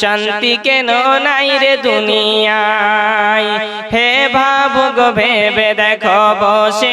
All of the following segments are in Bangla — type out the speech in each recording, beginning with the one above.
শান্তি কেন নাই রে দুনিয়ায়? হে ভাবুক ভেবে দেখো বসে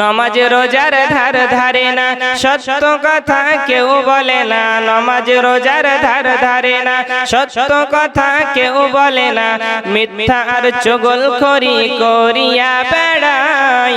নমাজ রোজার ধার ধারে না, সত্য কথা কেউ বলে না। নমাজ রোজার ধার ধারে না, সত্য কথা কেউ বলে না। মিথ্যা আর চগল করি করিয়া বেড়াই,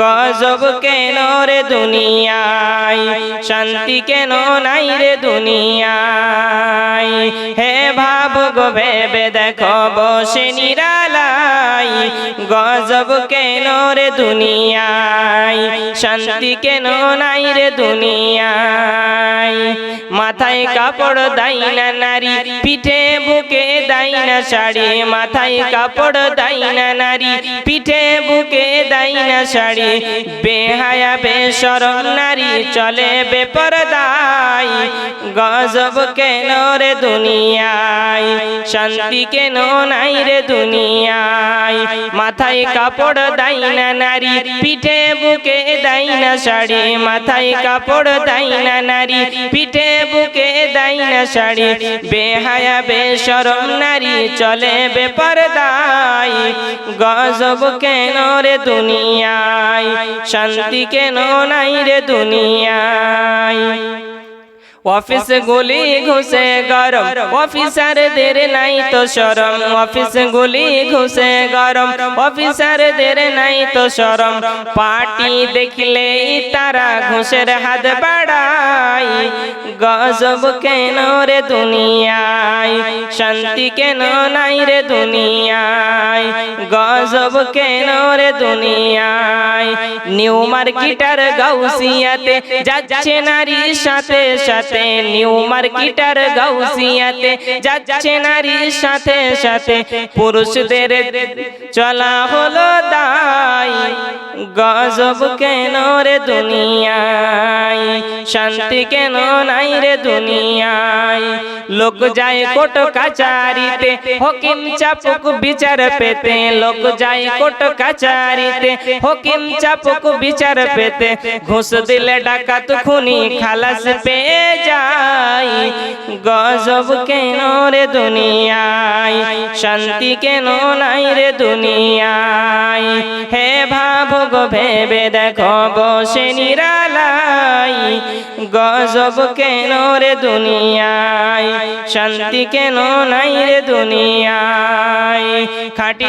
গজব কেন রে দুনিয়ায়? শান্তি কেন নাই রে দুনিয়ায়? হে ভাব গো ভেবে দেখো বসে নিরালাই গজব কেন রে দুনিয়ায়? শান্তি কেন নাই রে দুনিয়ায়? মাথায় কাপড় দাই না নারী, পিঠে বুকে দাই না শাড়ি। মাথায় কাপড় দাই না নারী, পিঠে বুকে দাই না শাড়ি। বেহায়া, বেশরম নারী চলে বেপরদাই গজব কেন রে দুনিয়ায়? শান্তি কেন নাই রে দুনিয়ায় মাথায় কাপড় দাই না নারী, পিঠে বুকে দাই না শাড়ি। মাথায় কাপড় দাই না নারী, পিঠে বুকে দাই না শাড়ি। বেহায়া, বেশরম নারী চলে বেপরদাই গজব কেন রে দুনিয়ায়? শান্তি কেন নাই রে দুনিয়ায়? অফিস গুলি ঘুষে গরম। অফিসারদের নাই তো সরম অফিস গুলি ঘুষে গরম। অফিসারদের নাই তো সরম পার্টি দেখলে তারা ঘুষের হাত বাড়াই গজব কেন রে দুনিয়ায়? শান্তি কেন নাই রে দুনিয়ায়? গজব কেন রে দুনিয়ায়? নিউ মার্কেটার গাউসিয়াতে যাচ্ছে নারীর সাথে সাথে। নিউ মার্কেটার গাউসিয়াতে যাচ্ছে নারীর সাথে সাথে। পুরুষদের চলা হলো দাই গজব কেন রে দুনিয়ায়? শান্তি কেন নাই রে দুনিয়ায়? লোক যায় কোট কাচারিতে, হকিম চাপুক বিচার পেতে। লোক যায় কোট কাচারিতে হকিম চাপুক বিচার পেতে। ঘুষ দিলে ডাকাত খুনি খালাস পেয়ে যায়। গজব কেন রে দুনিয়ায়? শান্তি কেন নাই রে দুনিয়ায়? হে ভাব গো ভেবে দেখো বসে নিরালাই। গজব কেন রে দুনিয়ায়? শান্তি কেন নাই রে দুনিয়ায়? খাঁটি